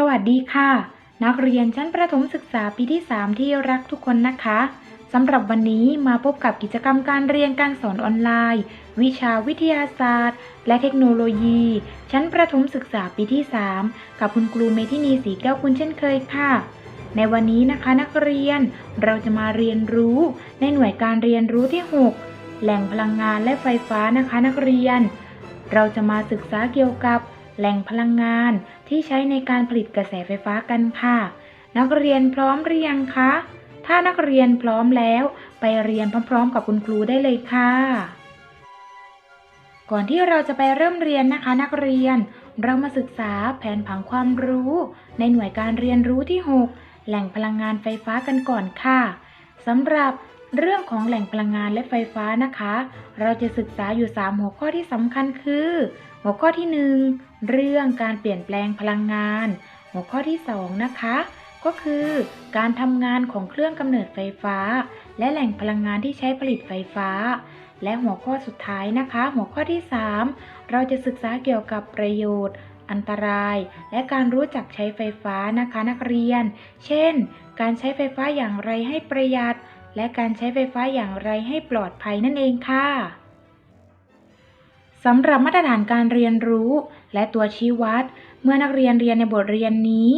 สวัสดีค่ะ นักเรียนชั้นประถมศึกษาปีที่ 3 ที่รักทุกคนนะคะสำหรับวันนี้มาพบกับกิจกรรมการเรียนการสอนออนไลน์ วิชาวิทยาศาสตร์ และเทคโนโลยี ชั้นประถมศึกษาปีที่ 3 กับคุณครูเมธินีสีแก้วคุณเช่นเคยค่ะ ในวันนี้นะคะนักเรียนเราจะมาเรียนรู้ในหน่วยการเรียนรู้ที่ 6 แหล่งพลังงานและไฟฟ้านะคะนักเรียน เราจะมาศึกษาเกี่ยวกับแหล่งพลังงาน ที่ใช้ในการผลิตกระแสไฟฟ้ากันค่ะ นักเรียนพร้อมหรือยังคะ ถ้านักเรียนพร้อมแล้ว ไปเรียนพร้อม ๆ กับคุณครูได้เลยค่ะ ก่อนที่เราจะไปเริ่มเรียนนะคะ นักเรียนเรามาศึกษาแผนผังความรู้ ในหน่วยการเรียนรู้ที่ 6 แหล่งพลังงานไฟฟ้ากันก่อนค่ะสำหรับเรื่องของแหล่งพลังงานและไฟฟ้านะคะ เราจะศึกษาอยู่ 3 หัวข้อที่สำคัญคือ หัวข้อที่ 1 เรื่องการเปลี่ยนแปลงพลังงาน หัวข้อที่ 2 นะคะ ก็คือการทำงานของเครื่องกำเนิดไฟฟ้า และแหล่งพลังงานที่ใช้ผลิตไฟฟ้า และหัวข้อสุดท้ายนะคะ หัวข้อที่ 3 เราจะศึกษาเกี่ยวกับประโยชน์ อันตราย และการรู้จักใช้ไฟฟ้านะคะนักเรียน เช่น การใช้ไฟฟ้าอย่างไรให้ประหยัด และการใช้ไฟฟ้าอย่างไรให้ปลอดภัยนั่นเองค่ะ สำหรับมาตรฐานการเรียนรู้และตัวชี้วัด เมื่อนักเรียนเรียนในบทเรียนนี้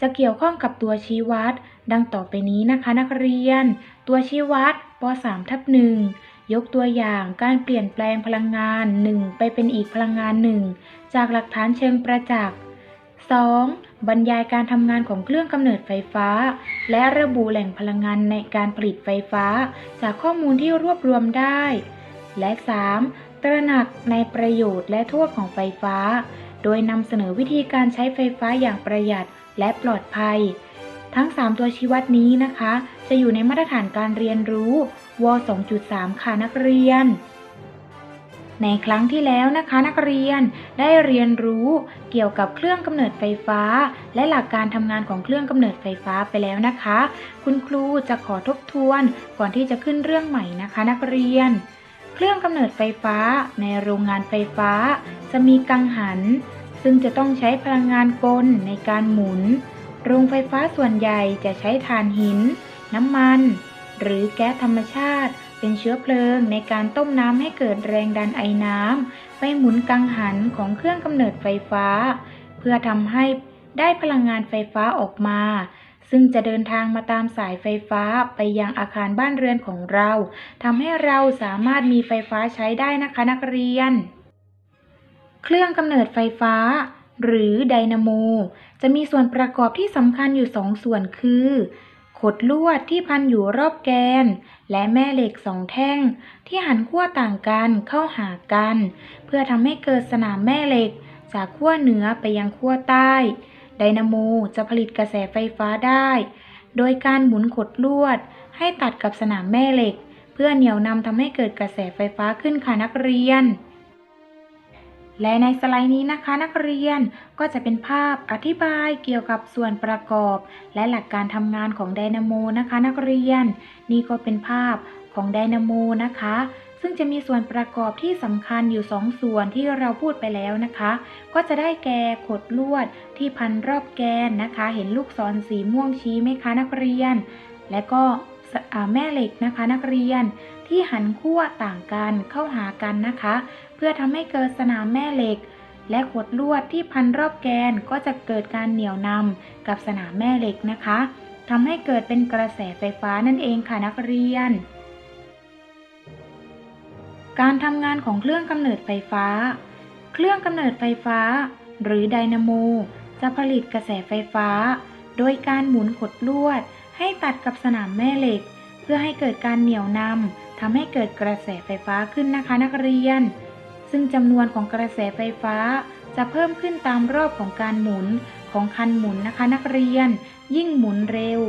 จะเกี่ยวข้องกับตัวชี้วัด ดังต่อไปนี้นะคะ นักเรียน ตัวชี้วัดป .3 ทับ1ยกตัวอย่างการเปลี่ยนแปลงพลังงาน 1 ไปเป็นอีกพลังงาน 1 จากหลักฐานเชิงประจักษ์ 2. บรรยายการทำงานของเครื่องกำเนิดไฟฟ้า และระบุแหล่งพลังงานในการผลิตไฟฟ้า จากข้อมูลที่รวบรวมได้ และ 3. ตระหนักในประโยชน์และโทษของไฟฟ้า โดยนำเสนอวิธีการใช้ไฟฟ้าอย่างประหยัดและปลอดภัย ทั้ง 3 ตัวชี้วัดนี้นะคะ จะอยู่ในมาตรฐานการเรียนรู้ ว 2.3 ค่ะนักเรียน ในครั้งที่แล้วนะคะนักเรียนได้เรียนรู้เกี่ยวกับเครื่องกำเนิดไฟฟ้า และหลักการทำงานของเครื่องกำเนิดไฟฟ้าไปแล้วนะคะ คุณครูจะขอทบทวนก่อนที่จะขึ้นเรื่องใหม่นะคะ นักเรียน เครื่องกำเนิดไฟฟ้าในโรงงานไฟฟ้า จะมีกังหัน ซึ่งจะต้องใช้พลังงานกลในการหมุน โรงไฟฟ้าส่วนใหญ่จะใช้ถ่านหิน น้ำมัน หรือแก๊สธรรมชาติ เป็นเชื้อเพลิงในการต้มน้ำให้เกิดแรงดันไอน้ำไปหมุนกังหันของเครื่องกำเนิดไฟฟ้า เพื่อทำให้ได้พลังงานไฟฟ้าออกมา ซึ่งจะเดินทางมาตามสายไฟฟ้าไปยังอาคารบ้านเรือนของเราทำให้เราสามารถมีไฟฟ้าใช้ได้นะคะนักเรียน เครื่องกำเนิดไฟฟ้า หรือไดนาโม จะมีส่วนประกอบที่สำคัญอยู่สองส่วนคือขดลวดที่พันอยู่รอบแกน และแม่เหล็กสองแท่ง ที่หันขั้วต่างกันเข้าหากัน เพื่อทำให้เกิดสนามแม่เหล็ก จากขั้วเหนือไปยังขั้วใต้ ไดนาโมจะผลิตกระแสไฟฟ้าได้ โดยการหมุนขดลวด ให้ตัดกับสนามแม่เหล็ก เพื่อเหนี่ยวนำทำให้เกิดกระแสไฟฟ้าขึ้นค่ะนักเรียน และในสไลด์นี้นะคะนักเรียนก็จะเป็นภาพอธิบายเกี่ยวกับส่วนประกอบ และหลักการทำงานของไดนาโมนะคะนักเรียน นี่ก็เป็นภาพของไดนาโมนะคะ ซึ่งจะมีส่วนประกอบที่สำคัญอยู่2ส่วนที่เราพูดไปแล้วนะคะ ก็จะได้แก่ขดลวดที่พันรอบแกนนะคะ เห็นลูกศรสีม่วงชี้ไหมคะนักเรียน และก็แม่เหล็กนะคะนักเรียนที่หันขั้วต่างกันเข้าหากันนะคะ เพื่อทำให้เกิดสนามแม่เหล็ก และขดลวดที่พันรอบแกนก็จะเกิดการเหนี่ยวนำกับสนามแม่เหล็กนะคะทำให้เกิดเป็นกระแสไฟฟ้านั่นเองค่ะนักเรียน การทำงานของเครื่องกำเนิดไฟฟ้า เครื่องกำเนิดไฟฟ้า หรือไดนาโม จะผลิตกระแสไฟฟ้า โดยการหมุนขดลวด ให้ตัดกับสนามแม่เหล็ก เพื่อให้เกิดการเหนี่ยวนำทำให้เกิดกระแสไฟฟ้าขึ้นนะคะนักเรียน ซึ่งจำนวนของกระแสไฟฟ้าจะเพิ่มขึ้นตามรอบของการหมุนของคันหมุนนะคะนักเรียน ยิ่งหมุนเร็ว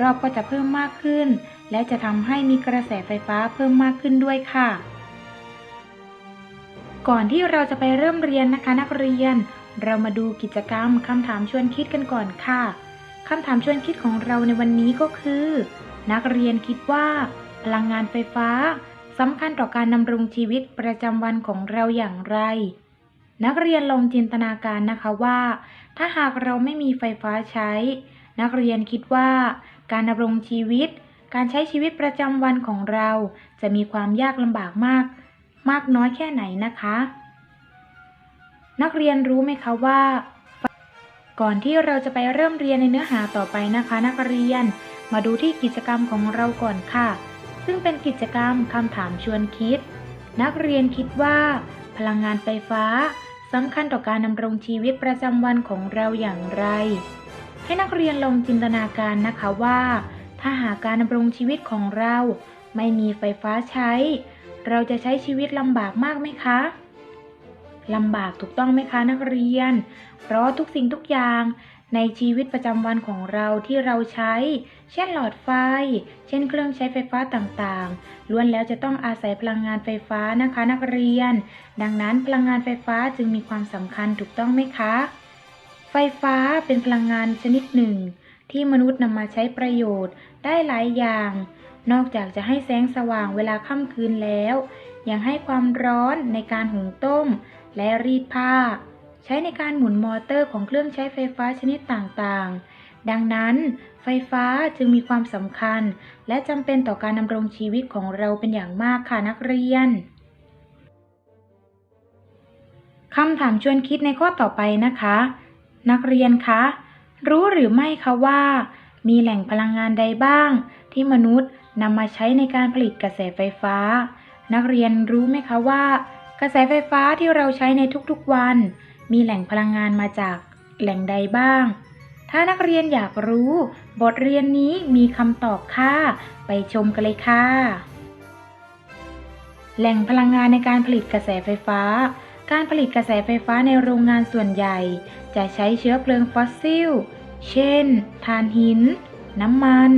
รอบก็จะเพิ่มมากขึ้น และจะทำให้มีกระแสไฟฟ้าเพิ่มมากขึ้นด้วยค่ะ ก่อนที่เราจะไปเริ่มเรียนนะคะ นักเรียน เรามาดูกิจกรรมคำถามชวนคิดกันก่อนค่ะคำถามชวนคิดของเราในวันนี้ก็คือ นักเรียนคิดว่า พลังงานไฟฟ้าสำคัญต่อการดำรงชีวิตประจำวันของเราอย่างไร นักเรียนลองจินตนาการนะคะว่า ถ้าหากเราไม่มีไฟฟ้าใช้ นักเรียนคิดว่า การดำรงชีวิต การใช้ชีวิตประจำวันของเรา จะมีความยากลำบากมาก มากน้อยแค่ไหนนะคะ นักเรียนรู้ไหมคะว่า ก่อนที่เราจะไปเริ่มเรียนในเนื้อหาต่อไปนะคะ นักเรียนมาดูที่กิจกรรมของเราก่อนค่ะ ซึ่งเป็นกิจกรรมคำถามชวนคิด นักเรียนคิดว่า พลังงานไฟฟ้าสำคัญต่อการดำรงชีวิตประจำวันของเราอย่างไร ให้นักเรียนลองจินตนาการนะคะว่า ถ้าหากการดำรงชีวิตของเรา ไม่มีไฟฟ้าใช้ เราจะใช้ชีวิตลำบากมากไหมคะลำบากถูกต้องไหมคะนักเรียน เพราะทุกสิ่งทุกอย่างในชีวิตประจำวันของเราที่เราใช้ เช่นหลอดไฟ เช่นเครื่องใช้ไฟฟ้าต่างๆ ล้วนแล้วจะต้องอาศัยพลังงานไฟฟ้านะคะนักเรียน ดังนั้นพลังงานไฟฟ้าจึงมีความสำคัญถูกต้องไหมคะ ไฟฟ้าเป็นพลังงานชนิดหนึ่ง ที่มนุษย์นำมาใช้ประโยชน์ได้หลายอย่าง นอกจากจะให้แสงสว่างเวลาค่ำคืนแล้ว ยังให้ความร้อนในการหุงต้ม และรีดผ้า ใช้ในการหมุนมอเตอร์ของเครื่องใช้ไฟฟ้าชนิดต่างๆ ดังนั้น ไฟฟ้าจึงมีความสำคัญ และจำเป็นต่อการดำรงชีวิตของเราเป็นอย่างมากค่ะนักเรียนคำถามชวนคิดในข้อต่อไปนะคะ นักเรียนคะ รู้หรือไม่คะว่า มีแหล่งพลังงานใดบ้าง ที่มนุษย์ นำมาใช้ในการผลิตกระแสไฟฟ้า นักเรียนรู้ไหมคะว่า กระแสไฟฟ้าที่เราใช้ในทุกๆวัน มีแหล่งพลังงานมาจากแหล่งใดบ้าง ถ้านักเรียนอยากรู้ บทเรียนนี้มีคำตอบค่ะ ไปชมกันเลยค่ะ แหล่งพลังงานในการผลิตกระแสไฟฟ้า การผลิตกระแสไฟฟ้าในโรงงานส่วนใหญ่ จะใช้เชื้อเพลิงฟอสซิล เช่น ถ่านหิน น้ำมัน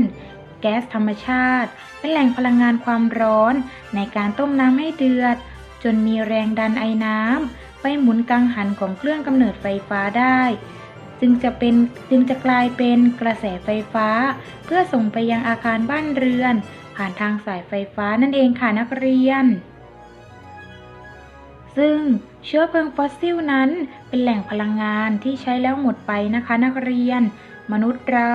แก๊สธรรมชาติ เป็นแหล่งพลังงานความร้อน ในการต้มน้ำให้เดือด จนมีแรงดันไอน้ำไปหมุนกังหันของเครื่องกำเนิดไฟฟ้าได้ จึงจะเป็นจึงจะกลายเป็นกระแสไฟฟ้า เพื่อส่งไปยังอาคารบ้านเรือน ผ่านทางสายไฟฟ้านั่นเองค่ะนักเรียน ซึ่งเชื้อเพลิงฟอสซิลนั้นเป็นแหล่งพลังงานที่ใช้แล้วหมดไปนะคะนักเรียน มนุษย์เรา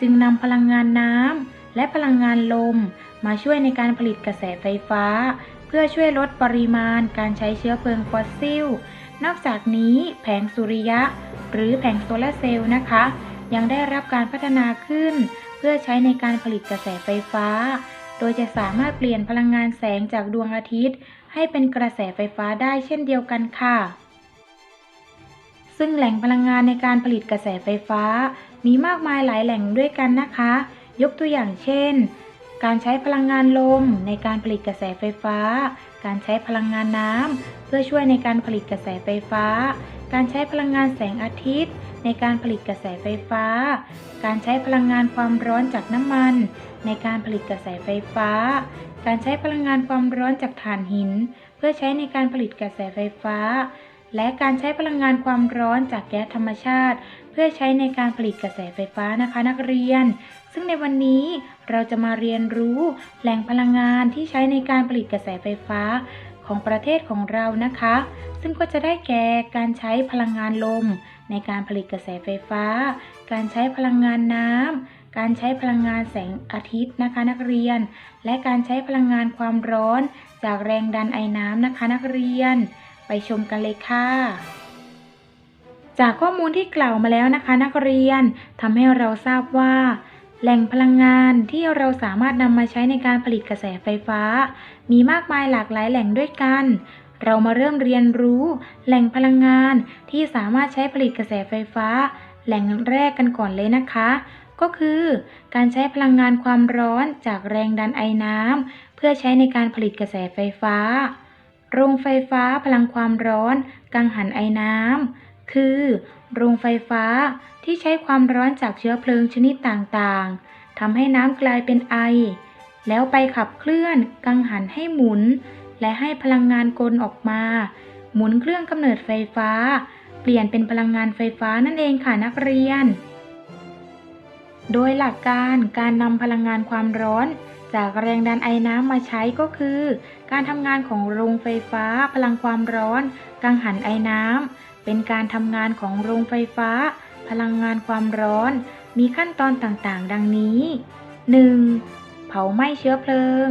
จึงนำพลังงานน้ำ และพลังงานลม มาช่วยในการผลิตกระแสไฟฟ้า เพื่อช่วยลดปริมาณการใช้เชื้อเพลิงฟอสซิล นอกจากนี้แผงสุริยะ หรือแผงโซลาร์เซลล์นะคะ ยังได้รับการพัฒนาขึ้น เพื่อใช้ในการผลิตกระแสไฟฟ้า โดยจะสามารถเปลี่ยนพลังงานแสงจากดวงอาทิตย์ ให้เป็นกระแสไฟฟ้าได้เช่นเดียวกันค่ะซึ่งแหล่งพลังงานในการผลิตกระแสไฟฟ้า มีมากมายหลายแหล่งด้วยกันนะคะ ยกตัวอย่างเช่น การใช้พลังงานลมในการผลิตกระแสไฟฟ้า การใช้พลังงานน้ำเพื่อช่วยในการผลิตกระแสไฟฟ้า การใช้พลังงานแสงอาทิตย์ ในการผลิตกระแสไฟฟ้า การใช้พลังงานความร้อนจากน้ำมัน ในการผลิตกระแสไฟฟ้า การใช้พลังงานความร้อนจากถ่านหิน เพื่อใช้ในการผลิตกระแสไฟฟ้าและการใช้พลังงานความร้อนจากแก๊สธรรมชาติ เพื่อใช้ในการผลิตกระแสไฟฟ้านะคะนักเรียน ซึ่งในวันนี้เราจะมาเรียนรู้แหล่งพลังงานที่ใช้ในการผลิตกระแสไฟฟ้าของประเทศของเรานะคะ ซึ่งก็จะได้แก่การใช้พลังงานลม ในการผลิตกระแสไฟฟ้า การใช้พลังงานน้ำการใช้พลังงานแสงอาทิตย์นะคะนักเรียน และการใช้พลังงานความร้อน จากแรงดันไอน้ำนะคะนักเรียน ไปชมกันเลยค่ะ จากข้อมูลที่กล่าวมาแล้วนะคะ นักเรียนทำให้เราทราบว่า แหล่งพลังงานที่เราสามารถนำมาใช้ในการผลิตกระแสไฟฟ้า มีมากมายหลากหลายแหล่งด้วยกัน เรามาเริ่มเรียนรู้แหล่งพลังงานที่สามารถใช้ผลิตกระแสไฟฟ้า แหล่งแรกกันก่อนเลยนะคะ ก็คือ การใช้พลังงานความร้อนจากแรงดันไอน้ำเพื่อใช้ในการผลิตกระแสไฟฟ้า โรงไฟฟ้าพลังความร้อน กังหันไอน้ำ คือโรงไฟฟ้าที่ใช้ความร้อนจากเชื้อเพลิงชนิดต่างๆทำให้น้ำกลายเป็นไอ แล้วไปขับเคลื่อนกังหันให้หมุน และให้พลังงานกลออกมา หมุนเครื่องกำเนิดไฟฟ้า เปลี่ยนเป็นพลังงานไฟฟ้านั่นเองค่ะนักเรียน โดยหลักการการนำพลังงานความร้อนจากแรงดันไอน้ำมาใช้ก็คือ การทำงานของโรงไฟฟ้าพลังความร้อน กังหันไอน้ำ เป็นการทำงานของโรงไฟฟ้า พลังงานความร้อน มีขั้นตอนต่างๆ ดังนี้ 1. เผาไหม้เชื้อเพลิง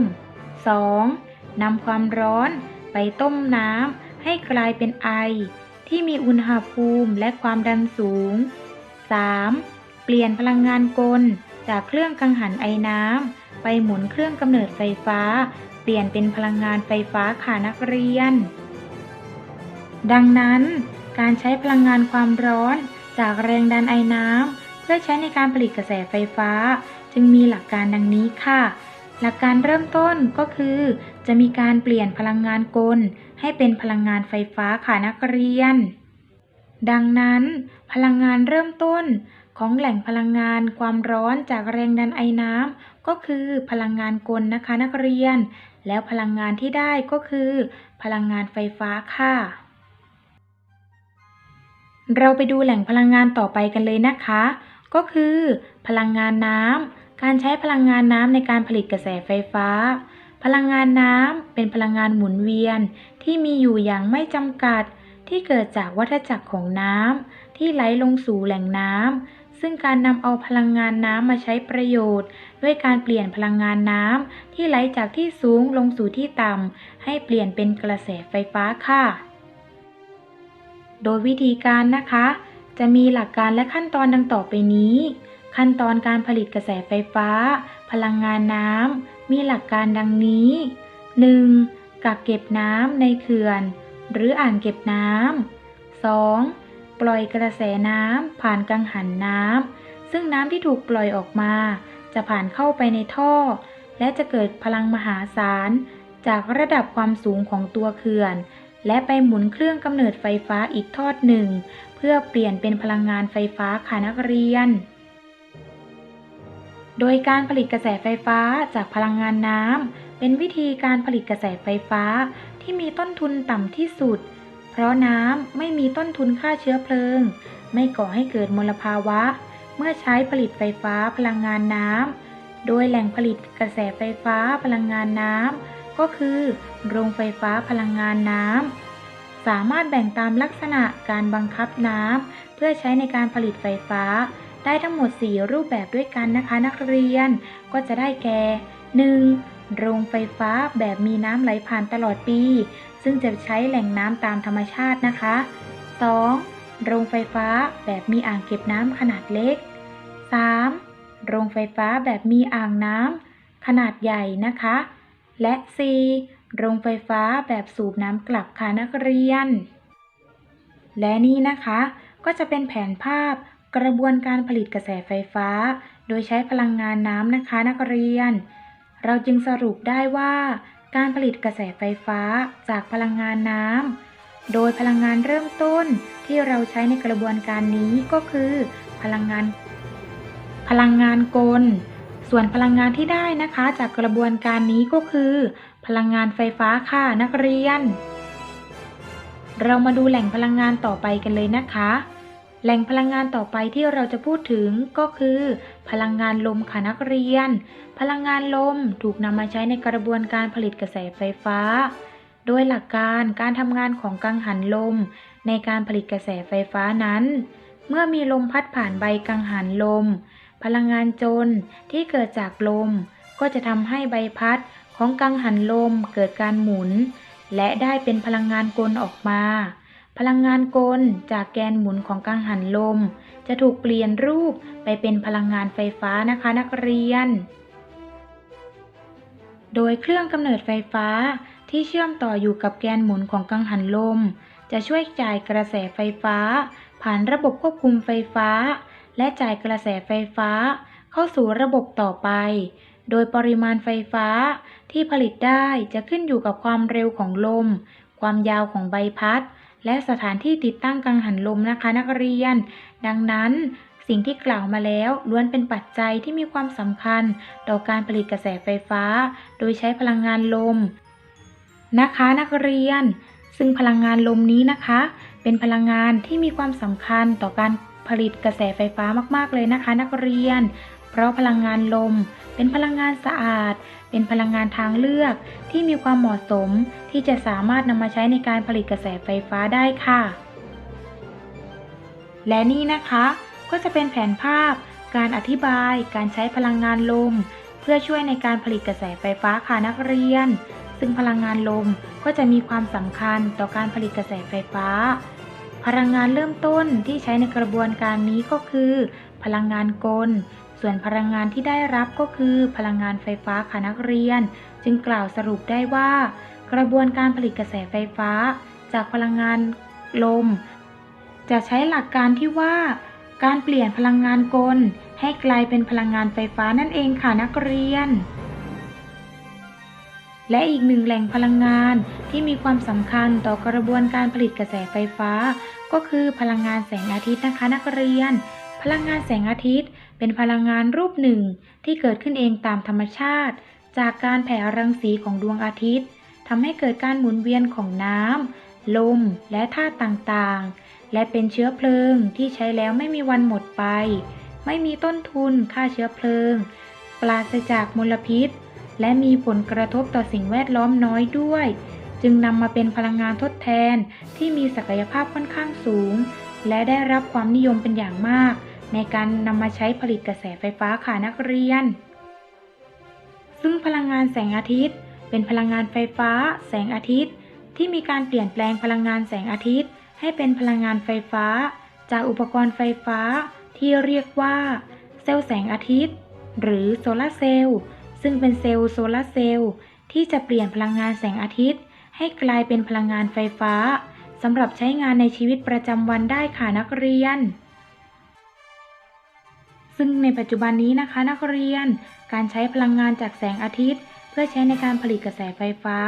2. นำความร้อน ไปต้มน้ำให้กลายเป็นไอ ที่มีอุณหภูมิและความดันสูง 3. เปลี่ยนพลังงานกล จากเครื่องกังหันไอน้ำไปหมุนเครื่องกำเนิดไฟฟ้า เปลี่ยนเป็นพลังงานไฟฟ้าค่ะนักเรียน ดังนั้น การใช้พลังงานความร้อนจากแรงดันไอน้ำเพื่อใช้ในการผลิตกระแสไฟฟ้า จึงมีหลักการดังนี้ค่ะ หลักการเริ่มต้นก็คือ จะมีการเปลี่ยนพลังงานกล ให้เป็นพลังงานไฟฟ้าค่ะนักเรียน ดังนั้น พลังงานเริ่มต้นของแหล่งพลังงานความร้อนจากแรงดันไอน้ำก็คือพลังงานกลนะคะนักเรียน แล้วพลังงานที่ได้ก็คือ พลังงานไฟฟ้าค่ะ เราไปดูแหล่งพลังงานต่อไปกันเลยนะคะ ก็คือ พลังงานน้ำการใช้พลังงานน้ำในการผลิตกระแสไฟฟ้า พลังงานน้ำเป็นพลังงานหมุนเวียน ที่มีอยู่อย่างไม่จำกัด ที่เกิดจากวัฏจักรของน้ำที่ไหลลงสู่แหล่งน้ำซึ่งการนำเอาพลังงานน้ำมาใช้ประโยชน์ ด้วยการเปลี่ยนพลังงานน้ำที่ไหลจากที่สูงลงสู่ที่ต่ำให้เปลี่ยนเป็นกระแสไฟฟ้าค่ะ โดยวิธีการนะคะ จะมีหลักการและขั้นตอนดังต่อไปนี้ ขั้นตอนการผลิตกระแสไฟฟ้า พลังงานน้ำมีหลักการดังนี้ 1. กักเก็บน้ำในเขื่อน หรืออ่างเก็บน้ำ 2. ปล่อยกระแสน้ำผ่านกังหันน้ำซึ่งน้ำที่ถูกปล่อยออกมา จะผ่านเข้าไปในท่อ และจะเกิดพลังมหาศาลจากระดับความสูงของตัวเขื่อน และไปหมุนเครื่องกำเนิดไฟฟ้าอีกทอดหนึ่ง เพื่อเปลี่ยนเป็นพลังงานไฟฟ้าค่ะนักเรียน โดยการผลิตกระแสไฟฟ้าจากพลังงานน้ำเป็นวิธีการผลิตกระแสไฟฟ้าที่มีต้นทุนต่ำที่สุด เพราะน้ำไม่มีต้นทุนค่าเชื้อเพลิง ไม่ก่อให้เกิดมลภาวะ เมื่อใช้ผลิตไฟฟ้าพลังงานน้ำโดยแหล่งผลิตกระแสไฟฟ้าพลังงานน้ำ ก็คือ โรงไฟฟ้าพลังงานน้ำ สามารถแบ่งตามลักษณะการบังคับน้ำเพื่อใช้ในการผลิตไฟฟ้า ได้ทั้งหมด 4 รูปแบบด้วยกันนะคะนักเรียน ก็จะได้แก่ 1. โรงไฟฟ้าแบบมีน้ำไหลผ่านตลอดปี ซึ่งจะใช้แหล่งน้ำตามธรรมชาตินะคะ 2. โรงไฟฟ้าแบบมีอ่างเก็บน้ำขนาดเล็ก 3. โรงไฟฟ้าแบบมีอ่างน้ำขนาดใหญ่นะคะ และ 4. โรงไฟฟ้าแบบสูบน้ำกลับค่ะนักเรียน และนี่นะคะก็จะเป็นแผนภาพกระบวนการผลิตกระแสไฟฟ้า โดยใช้พลังงานน้ำนะคะนักเรียน เราจึงสรุปได้ว่า การผลิตกระแสไฟฟ้าจากพลังงานน้ำโดยพลังงานเริ่มต้นที่เราใช้ในกระบวนการนี้ก็คือ พลังงาน พลังงานกล ส่วนพลังงานที่ได้นะคะ จากกระบวนการนี้ก็คือ พลังงานไฟฟ้าค่ะนักเรียน เรามาดูแหล่งพลังงานต่อไปกันเลยนะคะ แหล่งพลังงานต่อไปที่เราจะพูดถึงก็คือ พลังงานลมค่ะนักเรียน พลังงานลมถูกนำมาใช้ในกระบวนการผลิตกระแสไฟฟ้า โดยหลักการการทำงานของกังหันลม ในการผลิตกระแสไฟฟ้านั้น เมื่อมีลมพัดผ่านใบกังหันลม พลังงานจนที่เกิดจากลม ก็จะทำให้ใบพัดของกังหันลมเกิดการหมุน และได้เป็นพลังงานกลออกมา พลังงานกลจากแกนหมุนของกังหันลม จะถูกเปลี่ยนรูปไปเป็นพลังงานไฟฟ้านะคะนักเรียน โดยเครื่องกำเนิดไฟฟ้าที่เชื่อมต่ออยู่กับแกนหมุนของกังหันลม จะช่วยจ่ายกระแสไฟฟ้า ผ่านระบบควบคุมไฟฟ้า และจ่ายกระแสไฟฟ้าเข้าสู่ระบบต่อไป โดยปริมาณไฟฟ้าที่ผลิตได้จะขึ้นอยู่กับความเร็วของลม ความยาวของใบพัด และสถานที่ติดตั้งกังหันลมนะคะนักเรียน ดังนั้นสิ่งที่กล่าวมาแล้วล้วนเป็นปัจจัยที่มีความสำคัญ ต่อการผลิตกระแสไฟฟ้า โดยใช้พลังงานลม นะคะนักเรียน ซึ่งพลังงานลมนี้นะคะ เป็นพลังงานที่มีความสำคัญต่อการ ผลิตกระแสไฟฟ้ามาก ๆ เลยนะคะ นักเรียน เพราะพลังงานลม เป็นพลังงานสะอาด เป็นพลังงานทางเลือกที่มีความเหมาะสมที่จะสามารถนำมาใช้ในการผลิตกระแสไฟฟ้าได้ค่ะ และนี่นะคะ ก็จะเป็นแผนภาพ การอธิบาย การใช้พลังงานลม เพื่อช่วยในการผลิตกระแสไฟฟ้าค่ะนักเรียน ซึ่งพลังงานลมก็จะมีความสำคัญต่อการผลิตกระแสไฟฟ้า พลังงานเริ่มต้นที่ใช้ในกระบวนการนี้ก็คือ พลังงานกล ส่วนพลังงานที่ได้รับก็คือ พลังงานไฟฟ้าค่ะนักเรียน จึงกล่าวสรุปได้ว่า กระบวนการผลิตกระแสไฟฟ้า จากพลังงานลม จะใช้หลักการที่ว่า การเปลี่ยนพลังงานกล ให้กลายเป็นพลังงานไฟฟ้านั่นเองค่ะนักเรียน และอีกหนึ่งแหล่งพลังงานที่มีความสำคัญต่อกระบวนการผลิตกระแสไฟฟ้า ก็คือพลังงานแสงอาทิตย์นะคะนักเรียน พลังงานแสงอาทิตย์ เป็นพลังงานรูปหนึ่ง ที่เกิดขึ้นเองตามธรรมชาติ จากการแผ่รังสีของดวงอาทิตย์ทำให้เกิดการหมุนเวียนของน้ำลม และธาตุต่างๆ และเป็นเชื้อเพลิงที่ใช้แล้วไม่มีวันหมดไป ไม่มีต้นทุนค่าเชื้อเพลิง ปราศจากมลพิษ และมีผลกระทบต่อสิ่งแวดล้อมน้อยด้วย จึงนำมาเป็นพลังงานทดแทนที่มีศักยภาพค่อนข้างสูง และได้รับความนิยมเป็นอย่างมาก ในการนำมาใช้ผลิตกระแสไฟฟ้าค่ะนักเรียน ซึ่งพลังงานแสงอาทิตย์ เป็นพลังงานไฟฟ้า แสงอาทิตย์ ที่มีการเปลี่ยนแปลงพลังงานแสงอาทิตย์ ให้เป็นพลังงานไฟฟ้า จากอุปกรณ์ไฟฟ้าที่เรียกว่า เซลล์แสงอาทิตย์ หรือโซลาร์เซลล์ ซึ่งเป็นเซลล์โซลาร์เซลล์ที่จะเปลี่ยนพลังงานแสงอาทิตย์ ให้กลายเป็นพลังงานไฟฟ้าสำหรับใช้งานในชีวิตประจำวันได้ค่ะนักเรียน ซึ่งในปัจจุบันนี้นะคะนักเรียน การใช้พลังงานจากแสงอาทิตย์ เพื่อใช้ในการผลิตกระแสไฟฟ้า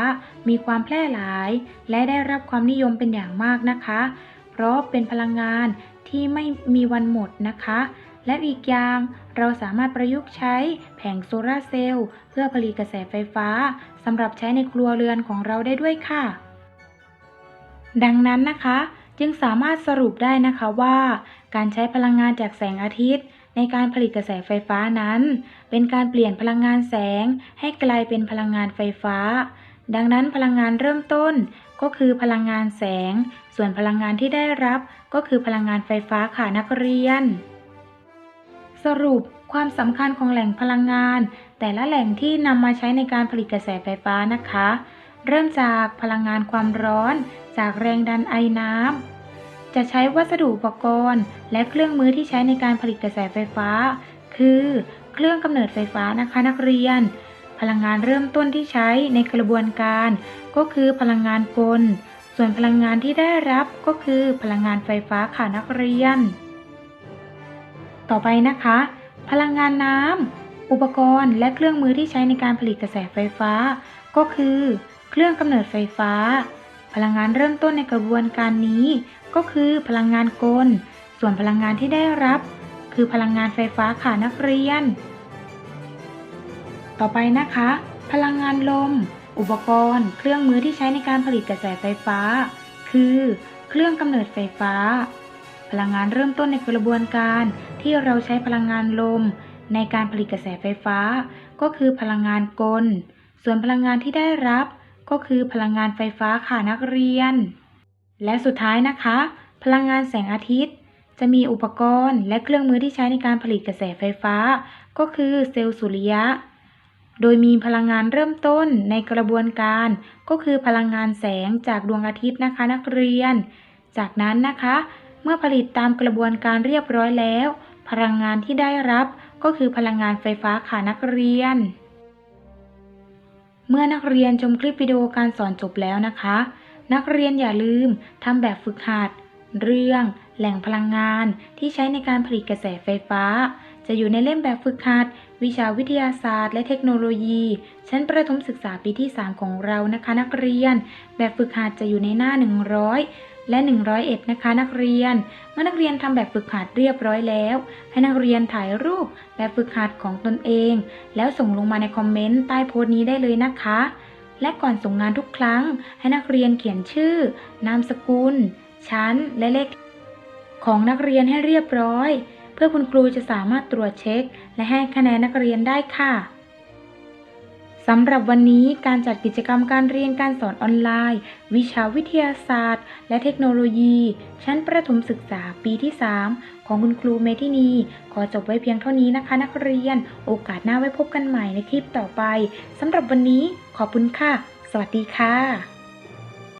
มีความแพร่หลาย และได้รับความนิยมเป็นอย่างมากนะคะ เพราะเป็นพลังงานที่ไม่มีวันหมดนะคะ และอีกอย่างเราสามารถประยุกต์ใช้แผงโซลาร์เซลล์เพื่อผลิตกระแสไฟฟ้าสำหรับใช้ในครัวเรือนของเราได้ด้วยค่ะ ดังนั้นนะคะ จึงสามารถสรุปได้นะคะว่า การใช้พลังงานจากแสงอาทิตย์ ในการผลิตกระแสไฟฟ้านั้น เป็นการเปลี่ยนพลังงานแสง ให้กลายเป็นพลังงานไฟฟ้า ดังนั้นพลังงานเริ่มต้นก็คือพลังงานแสง ส่วนพลังงานที่ได้รับก็คือพลังงานไฟฟ้าค่ะนักเรียน สรุปความสำคัญของแหล่งพลังงาน แต่ละแหล่งที่นำมาใช้ในการผลิตกระแสไฟฟ้านะคะ เริ่มจากพลังงานความร้อน จากแรงดันไอน้ำจะใช้วัสดุอุปกรณ์ และเครื่องมือที่ใช้ในการผลิตกระแสไฟฟ้า คือเครื่องกำเนิดไฟฟ้านะคะนักเรียน พลังงานเริ่มต้นที่ใช้ในกระบวนการ ก็คือพลังงานกล ส่วนพลังงานที่ได้รับก็คือพลังงานไฟฟ้าค่ะนักเรียน ต่อไปนะคะ พลังงานน้ำอุปกรณ์และเครื่องมือที่ใช้ในการผลิตกระแสไฟฟ้า ก็คือ เครื่องกำเนิดไฟฟ้า พลังงานเริ่มต้นในกระบวนการนี้ ก็คือพลังงานกล ส่วนพลังงานที่ได้รับ คือพลังงานไฟฟ้าค่ะนักเรียน ต่อไปนะคะ พลังงานลม อุปกรณ์ เครื่องมือที่ใช้ในการผลิตกระแสไฟฟ้า คือ เครื่องกำเนิดไฟฟ้า พลังงานเริ่มต้นในกระบวนการที่เราใช้พลังงานลม ในการผลิตกระแสไฟฟ้า ก็คือพลังงานกล ส่วนพลังงานที่ได้รับ ก็คือพลังงานไฟฟ้าค่ะนักเรียน และสุดท้ายนะคะ พลังงานแสงอาทิตย์ จะมีอุปกรณ์และเครื่องมือที่ใช้ในการผลิตกระแสไฟฟ้า ก็คือเซลล์สุริยะ โดยมีพลังงานเริ่มต้นในกระบวนการ ก็คือพลังงานแสงจากดวงอาทิตย์นะคะนักเรียน จากนั้นนะคะ เมื่อผลิตตามกระบวนการเรียบร้อยแล้ว พลังงานที่ได้รับก็คือพลังงานไฟฟ้าค่ะนักเรียน เมื่อนักเรียนชมคลิปวิดีโอการสอนจบแล้วนะคะ นักเรียนอย่าลืมทำแบบฝึกหัด เรื่องแหล่งพลังงานที่ใช้ในการผลิตกระแสไฟฟ้า จะอยู่ในเล่มแบบฝึกหัด วิชาวิทยาศาสตร์และเทคโนโลยี ชั้นประถมศึกษาปีที่ 3 ของเรานะคะ นักเรียน แบบฝึกหัดจะอยู่ในหน้า 100 และ 101 นะคะ นักเรียน เมื่อนักเรียนทำแบบฝึกหัดเรียบร้อยแล้ว ให้นักเรียนถ่ายรูปแบบฝึกหัดของตนเอง แล้วส่งลงมาในคอมเมนต์ใต้โพสต์นี้ได้เลยนะคะ และก่อนส่งงานทุกครั้ง ให้นักเรียนเขียนชื่อ นามสกุล ชั้น และเลข ของนักเรียนให้เรียบร้อย เพื่อคุณครูจะสามารถตรวจเช็ค และให้คะแนนนักเรียนได้ค่ะ สำหรับวันนี้การจัดกิจกรรมการเรียนการสอนออนไลน์ วิชาวิทยาศาสตร์ และเทคโนโลยี ชั้นประถมศึกษาปีที่ 3 ของคุณครูเมทินี ขอจบไว้เพียงเท่านี้นะคะ นักเรียน โอกาสหน้าไว้พบกันใหม่ในคลิปต่อไปสำหรับวันนี้ขอบคุณค่ะ สวัสดีค่ะ